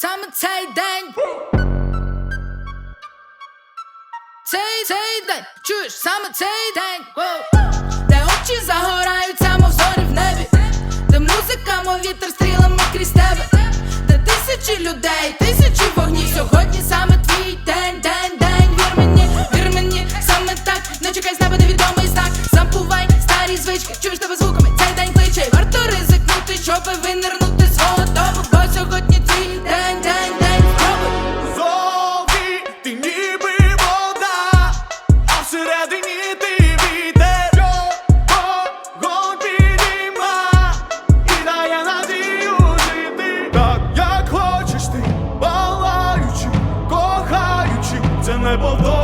саме цей день. Цей день, чуєш саме цей день, де очі загораються, мов зорі в небі, де музика, мов вітер стрілами крізь тебе, де тисячі людей, тисячі вогнів. Сьогодні above go.